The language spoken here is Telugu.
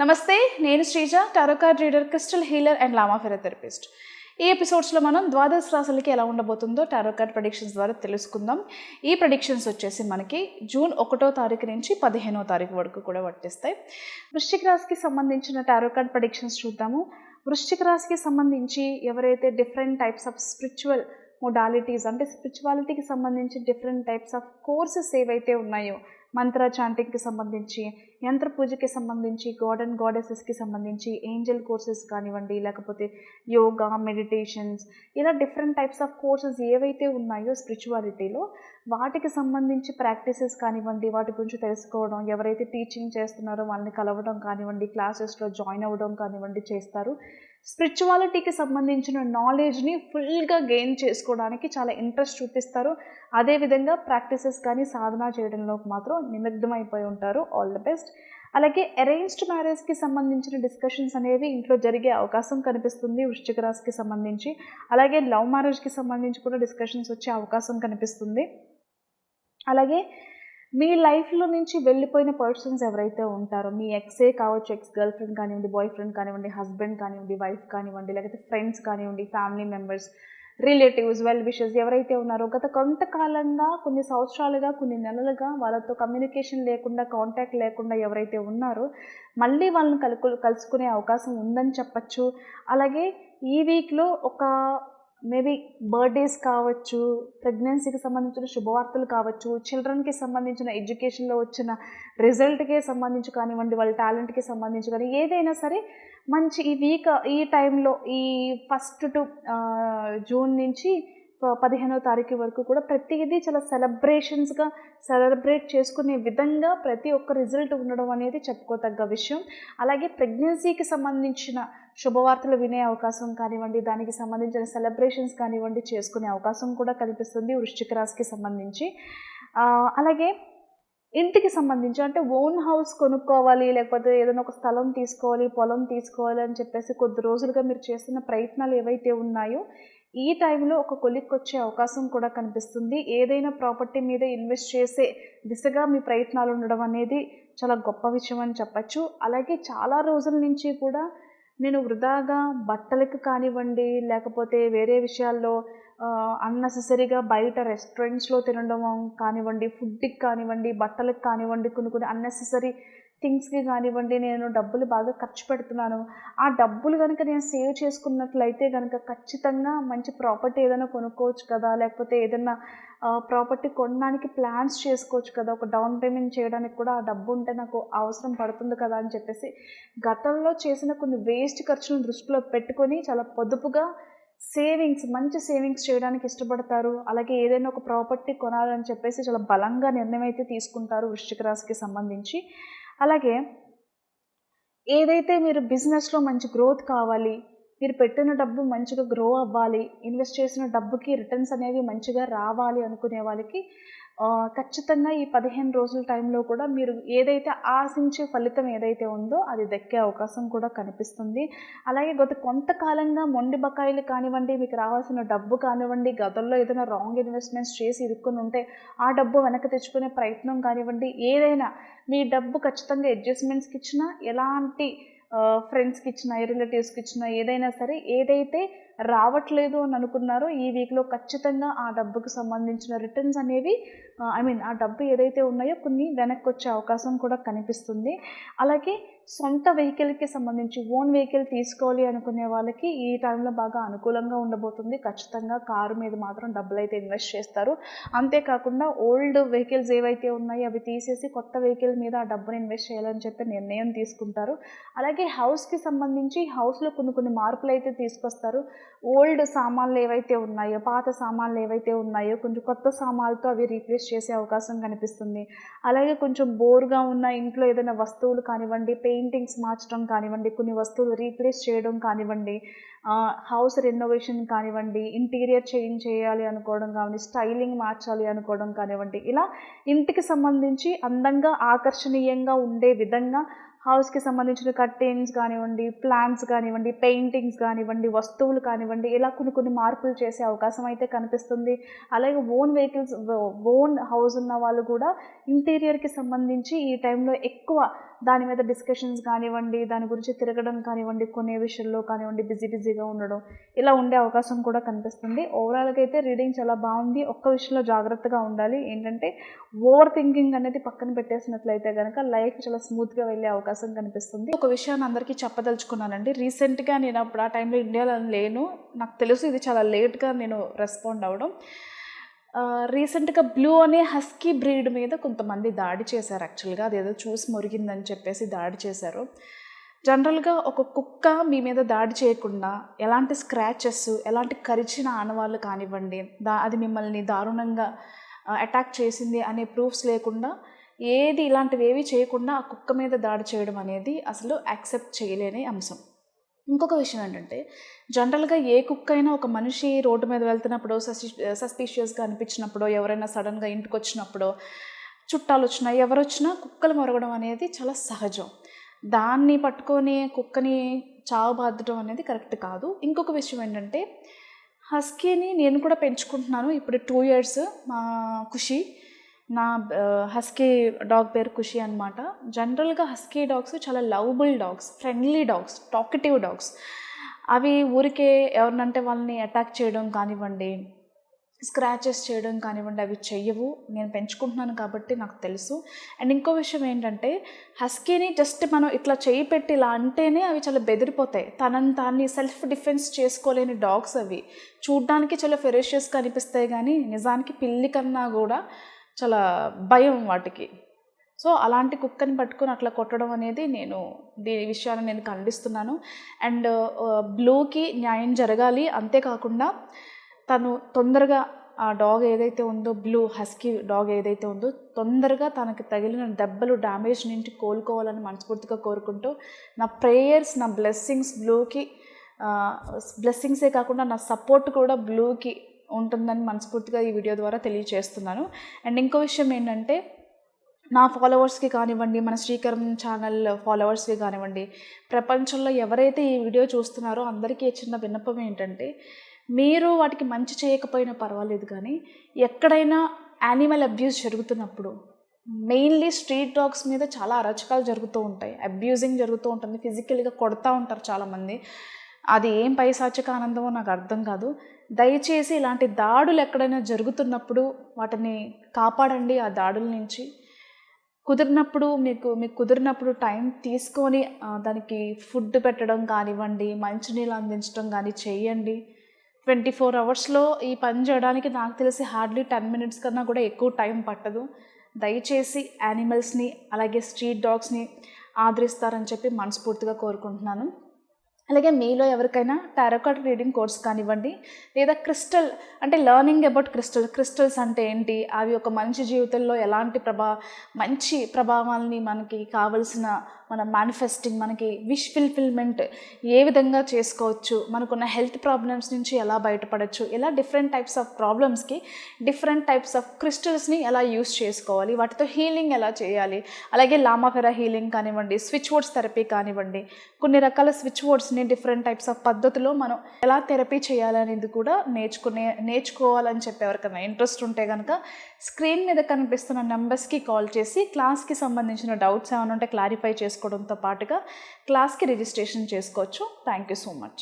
నమస్తే నేను Sreeja tarot card reader crystal healer and lama fera therapist ఈ ఎపిసోడ్స్లో మనం ద్వాదశ రాశులకి ఎలా ఉండబోతుందో టారోకార్డ్ ప్రొడిక్షన్స్ ద్వారా తెలుసుకుందాం. ఈ ప్రొడిక్షన్స్ వచ్చేసి మనకి జూన్ ఒకటో తారీఖు నుంచి పదిహేనో తారీఖు వరకు కూడా వర్తిస్తాయి. వృశ్చిక రాశికి సంబంధించిన టారోకార్డ్ ప్రొడిక్షన్స్ చూద్దాము. వృశ్చిక రాశికి సంబంధించి ఎవరైతే different types of spiritual modalities అంటే స్పిరిచువాలిటీకి సంబంధించి డిఫరెంట్ టైప్స్ ఆఫ్ కోర్సెస్ ఏవైతే ఉన్నాయో మంత్ర చాంటింగ్కి సంబంధించి యంత్ర పూజకి సంబంధించి గాడ్ అండ్ గాడెసెస్కి సంబంధించి ఏంజల్ కోర్సెస్ కానివ్వండి లేకపోతే యోగా మెడిటేషన్స్ ఇలా డిఫరెంట్ టైప్స్ ఆఫ్ కోర్సెస్ ఏవైతే ఉన్నాయో స్పిరిచువాలిటీలో వాటికి సంబంధించి ప్రాక్టీసెస్ కానివ్వండి వాటి గురించి తెలుసుకోవడం ఎవరైతే టీచింగ్ చేస్తున్నారో వాళ్ళని కలవడం కానివ్వండి క్లాసెస్లో జాయిన్ అవ్వడం కానివ్వండి చేస్తారు. స్పిరిచువాలిటీకి సంబంధించిన నాలెడ్జ్ని ఫుల్గా గెయిన్ చేసుకోవడానికి చాలా ఇంట్రెస్ట్ చూపిస్తారు. అదేవిధంగా ప్రాక్టీసెస్ కానీ సాధన చేయడంలో మాత్రం నిమగ్నమైపోయి ఉంటారు. ఆల్ ద బెస్ట్ అలాగే అరేంజ్డ్ మ్యారేజ్కి సంబంధించిన డిస్కషన్స్ అనేవి ఇంట్లో జరిగే అవకాశం కనిపిస్తుంది వృశ్చిక రాశికి సంబంధించి. అలాగే లవ్ మ్యారేజ్కి సంబంధించి కూడా డిస్కషన్స్ వచ్చే అవకాశం కనిపిస్తుంది. అలాగే మీ లైఫ్లో నుంచి వెళ్ళిపోయిన పర్సన్స్ ఎవరైతే ఉంటారో మీ ఎక్సే కావచ్చు ఎక్స్ గర్ల్ ఫ్రెండ్ కానివ్వండి బాయ్ ఫ్రెండ్ కానివ్వండి హస్బెండ్ కానివ్వండి వైఫ్ కానివ్వండి లేకపోతే ఫ్రెండ్స్ కానివ్వండి family members relatives well wishes ఎవరైతే ఉన్నారో గత కొంతకాలంగా కొన్ని సంవత్సరాలుగా కొన్ని నెలలుగా వాళ్ళతో కమ్యూనికేషన్ లేకుండా కాంటాక్ట్ లేకుండా ఎవరైతే ఉన్నారో మళ్ళీ వాళ్ళని కలుకు కలుసుకునే అవకాశం ఉందని చెప్పచ్చు. అలాగే ఈ వీక్లో ఒక మేబీ బర్త్డేస్ కావచ్చు ప్రెగ్నెన్సీకి సంబంధించిన శుభవార్తలు కావచ్చు చిల్డ్రన్కి సంబంధించిన ఎడ్యుకేషన్లో వచ్చిన రిజల్ట్కి సంబంధించి కానివ్వండి వాళ్ళ టాలెంట్కి సంబంధించి కానీ ఏదైనా సరే మంచి ఈ వీక్ ఈ టైంలో ఈ ఫస్ట్ టు జూన్ నుంచి పదిహేనో తారీఖు వరకు కూడా ప్రతిదీ చాలా సెలబ్రేషన్స్గా సెలబ్రేట్ చేసుకునే విధంగా ప్రతి ఒక్క రిజల్ట్ ఉండడం అనేది చెప్పుకోతగ్గ విషయం. అలాగే ప్రెగ్నెన్సీకి సంబంధించిన శుభవార్తలు వినే అవకాశం కానివ్వండి దానికి సంబంధించిన సెలబ్రేషన్స్ కానివ్వండి చేసుకునే అవకాశం కూడా కనిపిస్తుంది వృశ్చిక రాశికి సంబంధించి. అలాగే ఇంటికి సంబంధించి అంటే ఓన్ హౌస్ కొనుక్కోవాలి లేకపోతే ఏదైనా ఒక స్థలం తీసుకోవాలి పొలం తీసుకోవాలి అని చెప్పేసి కొద్ది రోజులుగా మీరు చేస్తున్న ప్రయత్నాలు ఏవైతే ఉన్నాయో ఈ టైంలో ఒక కొలిక్ వచ్చే అవకాశం కూడా కనిపిస్తుంది. ఏదైనా ప్రాపర్టీ మీద ఇన్వెస్ట్ చేసే దిశగా మీ ప్రయత్నాలు ఉండడం అనేది చాలా గొప్ప విషయం అని చెప్పచ్చు. అలాగే చాలా రోజుల నుంచి కూడా నేను వృధాగా బట్టలకు కానివ్వండి లేకపోతే వేరే విషయాల్లో అన్నెసెసరీగా బయట రెస్టారెంట్స్లో తినడం కానివ్వండి ఫుడ్కి కానివ్వండి బట్టలకు కానివ్వండి కొన్ని కొన్ని అన్నెసెసరీ థింగ్స్కి కానివ్వండి నేను డబ్బులు బాగా ఖర్చు పెడుతున్నాను. ఆ డబ్బులు కనుక నేను సేవ్ చేసుకున్నట్లయితే కనుక ఖచ్చితంగా మంచి ప్రాపర్టీ ఏదైనా కొనుక్కోవచ్చు కదా. లేకపోతే ఏదైనా ప్రాపర్టీ కొనడానికి ప్లాన్స్ చేసుకోవచ్చు కదా. ఒక డౌన్ పేమెంట్ చేయడానికి కూడా ఆ డబ్బు ఉంటే నాకు అవసరం పడుతుంది కదా అని చెప్పేసి గతంలో చేసిన కొన్ని వేస్ట్ ఖర్చులను దృష్టిలో పెట్టుకొని చాలా పొదుపుగా సేవింగ్స్ మంచి సేవింగ్స్ చేయడానికి ఇష్టపడతారు. అలాగే ఏదైనా ఒక ప్రాపర్టీ కొనాలని చెప్పేసి చాలా బలంగా నిర్ణయం అయితే తీసుకుంటారు వృశ్చిక రాశికి సంబంధించి. అలాగే ఏదైతే మీరు బిజినెస్లో మంచి గ్రోత్ కావాలి మీరు పెట్టిన డబ్బు మంచిగా గ్రో అవ్వాలి ఇన్వెస్ట్ చేసిన డబ్బుకి రిటర్న్స్ అనేవి మంచిగా రావాలి అనుకునే వాళ్ళకి ఖచ్చితంగా ఈ పదిహేను రోజుల టైంలో కూడా మీరు ఏదైతే ఆశించే ఫలితం ఏదైతే ఉందో అది దక్కే అవకాశం కూడా కనిపిస్తుంది. అలాగే గత కొంతకాలంగా మొండి బకాయిలు కానివ్వండి మీకు రావాల్సిన డబ్బు కానివ్వండి గతంలో ఏదైనా రాంగ్ ఇన్వెస్ట్మెంట్స్ చేసి ఇరుక్కుని ఉంటే ఆ డబ్బు వెనక్కి తెచ్చుకునే ప్రయత్నం కానివ్వండి ఏదైనా మీ డబ్బు ఖచ్చితంగా అడ్జస్ట్మెంట్స్కి ఇచ్చినా ఎలాంటి ఫ్రెండ్స్కి ఇచ్చిన రిలేటివ్స్కి ఇచ్చిన ఏదైనా సరే ఏదైతే రావట్లేదు అని అనుకున్నారో ఈ వీక్లో ఖచ్చితంగా ఆ డబ్బుకు సంబంధించిన రిటర్న్స్ అనేవి ఐ మీన్ ఆ డబ్బు ఏదైతే ఉన్నాయో కొన్ని వెనక్కి వచ్చే అవకాశం కూడా కనిపిస్తుంది. అలాగే సొంత వెహికల్కి సంబంధించి ఓన్ వెహికల్ తీసుకోవాలి అనుకునే వాళ్ళకి ఈ టైంలో బాగా అనుకూలంగా ఉండబోతుంది. ఖచ్చితంగా కారు మీద మాత్రం డబ్బులు అయితే ఇన్వెస్ట్ చేస్తారు. అంతేకాకుండా ఓల్డ్ వెహికల్స్ ఏవైతే ఉన్నాయో అవి తీసేసి కొత్త వెహికల్ మీద ఆ డబ్బును ఇన్వెస్ట్ చేయాలని చెప్పి నిర్ణయం తీసుకుంటారు. అలాగే హౌస్కి సంబంధించి హౌస్లో కొన్ని కొన్ని మార్పులు అయితే తీసుకొస్తారు. ఓల్డ్ సామాన్లు ఏవైతే ఉన్నాయో పాత సామాన్లు ఏవైతే ఉన్నాయో కొంచెం కొత్త సామాన్లతో అవి రీప్లేస్ చేసే అవకాశం కనిపిస్తుంది. అలాగే కొంచెం బోర్గా ఉన్న ఇంట్లో ఏదైనా వస్తువులు కానివ్వండి పెయింటింగ్స్ మార్చడం కానివ్వండి కొన్ని వస్తువులు రీప్లేస్ చేయడం కానివ్వండి హౌస్ రెనోవేషన్ కానివ్వండి ఇంటీరియర్ చేంజ్ చేయాలి అనుకోవడం కానివ్వండి స్టైలింగ్ మార్చాలి అనుకోవడం కానివ్వండి ఇలా ఇంటికి సంబంధించి అందంగా ఆకర్షణీయంగా ఉండే విధంగా హౌస్కి సంబంధించిన కర్టెన్స్ కానివ్వండి ప్లాంట్స్ కానివ్వండి పెయింటింగ్స్ కానివ్వండి వస్తువులు కానివ్వండి ఇలా కొన్ని కొన్ని మార్పులు చేసే అవకాశం అయితే కనిపిస్తుంది. అలాగే ఓన్ వెహికల్స్ ఓన్ హౌస్ ఉన్న వాళ్ళు కూడా ఇంటీరియర్కి సంబంధించి ఈ టైంలో ఎక్కువ దాని మీద డిస్కషన్స్ కానివ్వండి దాని గురించి తిరగడం కానివ్వండి కొనే విషయంలో కానివ్వండి బిజీ బిజీగా ఉండడం ఇలా ఉండే అవకాశం కూడా కనిపిస్తుంది. ఓవరాల్గా అయితే రీడింగ్ చాలా బాగుంది. ఒక్క విషయంలో జాగ్రత్తగా ఉండాలి. ఏంటంటే ఓవర్ థింకింగ్ అనేది పక్కన పెట్టేసినట్లయితే కనుక లైఫ్ చాలా స్మూత్గా వెళ్ళే అవకాశం కనిపిస్తుంది. ఒక విషయాన్ని అందరికీ చెప్పదలుచుకున్నానండి. రీసెంట్గా నేను అప్పుడు ఆ టైంలో ఇండియాలో లేను నాకు తెలుసు ఇది చాలా లేట్గా నేను రెస్పాండ్ అవ్వడం రీసెంట్గా బ్లూ అనే హస్కీ బ్రీడ్ మీద కొంతమంది దాడి చేశారు యాక్చువల్గా అదేదో చూసి మురిగిందని చెప్పేసి దాడి చేశారు. జనరల్గా ఒక కుక్క మీ మీద దాడి చేయకుండా ఎలాంటి స్క్రాచెస్ ఎలాంటి కరిచిన ఆనవాళ్ళు కానివ్వండి దా అది మిమ్మల్ని దారుణంగా అటాక్ చేసింది అనే ప్రూఫ్స్ లేకుండా ఏది ఇలాంటివి ఏవి చేయకుండా ఆ కుక్క మీద దాడి చేయడం అనేది అసలు యాక్సెప్ట్ చేయలేని అంశం. ఇంకొక విషయం ఏంటంటే జనరల్గా ఏ కుక్క అయినా ఒక మనిషి రోడ్డు మీద వెళ్తున్నప్పుడు సస్పి సస్పీషియస్గా అనిపించినప్పుడు ఎవరైనా సడన్గా ఇంటికి వచ్చినప్పుడు చుట్టాలు వచ్చినా ఎవరు వచ్చినా కుక్కలు మొరగడం అనేది చాలా సహజం. దాన్ని పట్టుకొని కుక్కని చావు బాధడం అనేది కరెక్ట్ కాదు. ఇంకొక విషయం ఏంటంటే హస్కీని నేను కూడా పెంచుకుంటున్నాను. ఇప్పుడు టూ ఇయర్స్ మా ఖుషి నా హస్కీ డాగ్ పేరు ఖుషి అనమాట జనరల్గా హస్కీ డాగ్స్ చాలా lovable dogs friendly dogs talkative dogs. అవి ఊరికే ఎవరినంటే వాళ్ళని అటాక్ చేయడం కానివ్వండి స్క్రాచెస్ చేయడం కానివ్వండి అవి చెయ్యవు. నేను పెంచుకుంటున్నాను కాబట్టి నాకు తెలుసు. అండ్ ఇంకో విషయం ఏంటంటే హస్కీని జస్ట్ మనం ఇట్లా చేయి పెట్టి ఇలా అంటేనే అవి చాలా బెదిరిపోతాయి. తనని తాన్ని సెల్ఫ్ డిఫెన్స్ చేసుకోలేని డాగ్స్ అవి. చూడ్డానికి చాలా ఫెరేషియస్గా అనిపిస్తాయి కానీ నిజానికి పిల్లి కన్నా కూడా చాలా భయం వాటికి. సో అలాంటి కుక్కని పట్టుకొని అట్లా కొట్టడం అనేది నేను దీని విషయాన్ని నేను ఖండిస్తున్నాను. అండ్ బ్లూకి న్యాయం జరగాలి. అంతేకాకుండా తను తొందరగా ఆ డాగ్ ఏదైతే ఉందో బ్లూ హస్కీ డాగ్ ఏదైతే ఉందో తొందరగా తనకు తగిలిన దెబ్బలు డ్యామేజ్ నుంచి కోలుకోవాలని మనస్ఫూర్తిగా కోరుకుంటూ నా ప్రేయర్స్ నా బ్లెస్సింగ్స్ బ్లూకి బ్లెస్సింగ్సే కాకుండా నా సపోర్ట్ కూడా బ్లూకి ఉంటుందని మనస్ఫూర్తిగా ఈ వీడియో ద్వారా తెలియజేస్తున్నాను అండ్ ఇంకో విషయం ఏంటంటే నా ఫాలోవర్స్కి కానివ్వండి మన శ్రీకరం ఛానల్ ఫాలోవర్స్కి కానివ్వండి ప్రపంచంలో ఎవరైతే ఈ వీడియో చూస్తున్నారో అందరికీ చిన్న విన్నపం ఏంటంటే మీరు వాటికి మంచి చేయకపోయినా పర్వాలేదు కానీ ఎక్కడైనా యానిమల్ అబ్యూస్ జరుగుతున్నప్పుడు మెయిన్లీ స్ట్రీట్ డాగ్స్ మీద చాలా అరచకాలు జరుగుతూ ఉంటాయి. అబ్యూజింగ్ జరుగుతూ ఉంటుంది. ఫిజికల్గా కొడతా ఉంటారు చాలామంది. అది ఏం పైశాచిక ఆనందమో నాకు అర్థం కాదు. దయచేసి ఇలాంటి దాడులు ఎక్కడైనా జరుగుతున్నప్పుడు వాటిని కాపాడండి ఆ దాడుల నుంచి. కుదిరినప్పుడు మీకు మీకు కుదిరినప్పుడు టైం తీసుకొని దానికి ఫుడ్ పెట్టడం కానివ్వండి మంచినీళ్ళు అందించడం కానీ చేయండి. ట్వంటీ ఫోర్ అవర్స్లో ఈ పని చేయడానికి నాకు తెలిసి హార్డ్లీ టెన్ మినిట్స్ కన్నా కూడా ఎక్కువ టైం పట్టదు. దయచేసి యానిమల్స్ని అలాగే స్ట్రీట్ డాగ్స్ని ఆదరిస్తారని చెప్పి మనస్ఫూర్తిగా కోరుకుంటున్నాను. అలాగే మీలో ఎవరికైనా టారోకాట్ రీడింగ్ కోర్స్ కానివ్వండి లేదా క్రిస్టల్ అంటే లర్నింగ్ అబౌట్ క్రిస్టల్ క్రిస్టల్స్ అంటే ఏంటి అవి ఒక మంచి జీవితంలో ఎలాంటి ప్రభా మంచి ప్రభావాల్ని మనకి కావలసిన మన మేనిఫెస్టింగ్ మనకి విష్ ఫిల్ఫిల్మెంట్ ఏ విధంగా చేసుకోవచ్చు మనకున్న హెల్త్ ప్రాబ్లమ్స్ నుంచి ఎలా బయటపడచ్చు ఇలా డిఫరెంట్ టైప్స్ ఆఫ్ ప్రాబ్లమ్స్కి డిఫరెంట్ టైప్స్ ఆఫ్ క్రిస్టల్స్ని ఎలా యూస్ చేసుకోవాలి వాటితో హీలింగ్ ఎలా చేయాలి అలాగే లామాఫెరా హీలింగ్ కానివ్వండి స్విచ్ వర్డ్స్ థెరపీ కానివ్వండి కొన్ని రకాల స్విచ్ వర్డ్స్ని డిఫరెంట్ టైప్స్ ఆఫ్ పద్ధతిలో మనం ఎలా థెరపీ చేయాలనేది కూడా నేర్చుకునే నేర్చుకోవాలని చెప్పి ఎవరికైనా ఇంట్రెస్ట్ ఉంటే కనుక స్క్రీన్ మీద కనిపిస్తున్న నెంబర్స్కి కాల్ చేసి క్లాస్కి సంబంధించిన డౌట్స్ ఏమైనా ఉంటే క్లారిఫై చేసుకోవడంతో పాటుగా క్లాస్కి రిజిస్ట్రేషన్ చేసుకోవచ్చు. Thank you so much.